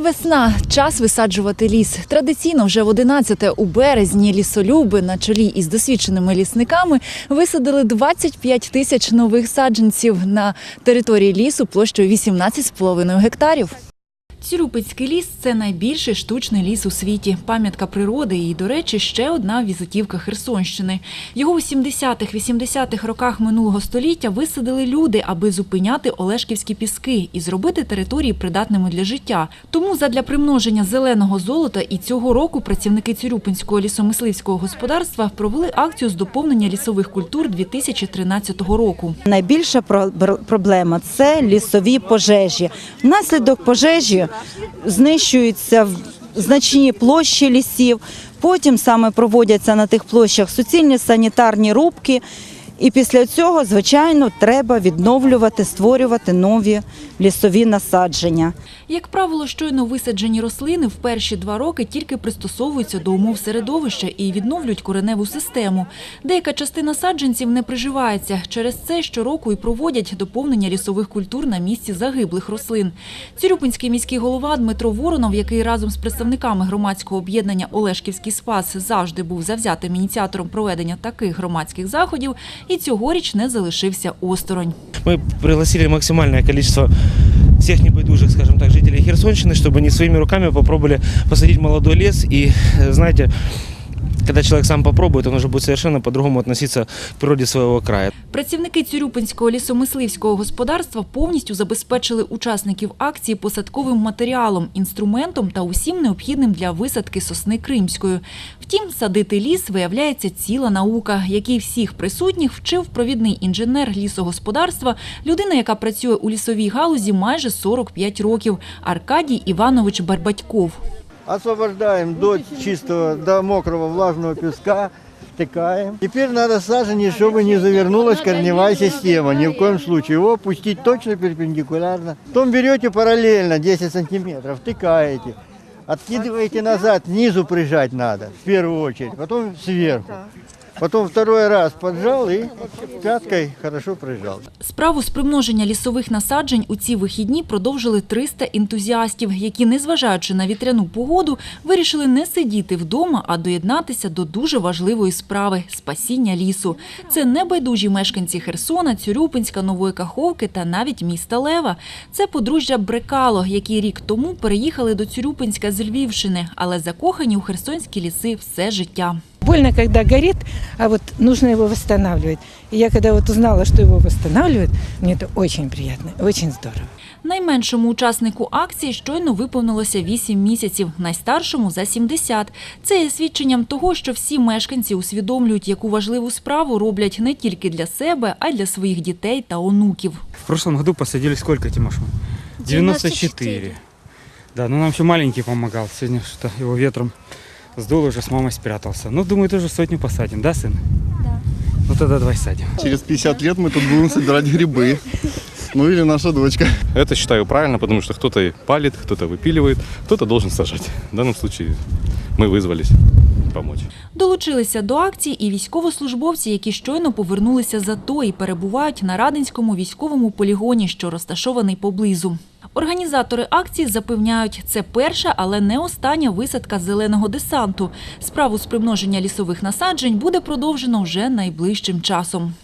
Весна час висаджувати ліс. Традиційно вже в 11 у березні лісолюби на чолі із досвідченими лісниками висадили 25 тисяч нових саджанців на території лісу площею 18,5 гектарів. Цюрюпицький ліс це найбільший штучний ліс у світі. Пам'ятка природи і, до речі, ще одна візитівка Херсонщини. Його у 70-х-80-х роках минулого століття висадили люди, аби зупиняти Олешківські піски і зробити території придатними для життя. Тому задля примноження зеленого золота і цього року працівники Цюрюпинського лісомисливського господарства провели акцію з доповнення лісових культур 2013 року. Найбільша про- проблема це лісові пожежі. Внаслідок пожежі знищуються значні площі лісів. Потім саме проводяться на тих площах суцільні санітарні рубки. І після цього, звичайно, треба відновлювати, створювати нові лісові насадження. Як правило, щойно висаджені рослини в перші два роки тільки пристосовуються до умов середовища і відновлюють кореневу систему. Деяка частина саджанців не приживається. Через це щороку і проводять доповнення лісових культур на місці загиблих рослин. Цюрюпинський міський голова Дмитро Воронов, який разом з представниками громадського об'єднання Олешківський спас завжди був завзятим ініціатором проведення таких громадських заходів, і цьогоріч не залишився осторонь. Мы пригласили максимальное количество всех небайдужих, скажем так, жителей Херсонщины, чтобы они своими руками попробовали посадить молодой лес. И, э, знаете, когда человек сам попробует, он уже будет совершенно по-другому относиться к природе своего края. Працівники Цюрюпинського лісомисливського господарства повністю забезпечили учасників акції посадковим матеріалом, інструментом та усім необхідним для висадки сосни кримської. Втім, садити ліс виявляється ціла наука, який всіх присутніх вчив провідний інженер лісогосподарства, людина, яка працює у лісовій галузі майже 45 років, Аркадій Іванович Барбатьков. Освобождаем до чистого, до мокрого влажного песка, втыкаем. Теперь надо саженец, чтобы не завернулась корневая система. Ни в коем случае. Его опустить точно перпендикулярно. Потом берете параллельно 10 сантиметров, втыкаете. Откидываете назад, снизу прижать надо, в первую очередь, потом сверху. Потом второй раз поджал и пяткой хорошо прижал. Справу з примноження лісових насаджень у ці вихідні продовжили 300 ентузіастів, які, незважаючи на вітряну погоду, вирішили не сидіти вдома, а доєднатися до дуже важливої справи – спасіння лісу. Це небайдужі мешканці Херсона, Цюрюпинська, Нової Каховки та навіть міста Лева. Це подружжя Брекало, які рік тому переїхали до Цюрюпинська з Львівщини, але закохані у херсонські ліси все життя. Больно, когда горит, а вот нужно его восстанавливать. И я когда вот узнала, что его восстанавливают, мне это очень приятно, очень здорово. Найменшому учаснику акції щойно виповнилося 8 місяців, найстаршому – за 70. Це є свідченням того, що всі мешканці усвідомлюють, яку важливу справу роблять не тільки для себе, а й для своїх дітей та онуків. В прошлом году посадили сколько, Тимоша? 94. Да, ну нам еще маленький помогал. Сегодня что-то его ветром сдуло, уже с мамой спрятался. Ну, думаю, тоже сотню посадим, да, сын? Да. Ну, тогда давай садим. Через 50 лет мы тут будем собирать грибы. Ну или наша дочка. Это считаю правильно, потому что кто-то и палит, кто-то выпиливает, кто-то должен сажать. В данном случае мы вызвались помочь. Долучилися до акції і військовослужбовці, які щойно повернулися з АТО і перебувають на Радинському військовому полігоні, що розташований поблизу. Організатори акції запевняють, це перша, але не остання висадка зеленого десанту. Справу з примноження лісових насаджень буде продовжено вже найближчим часом.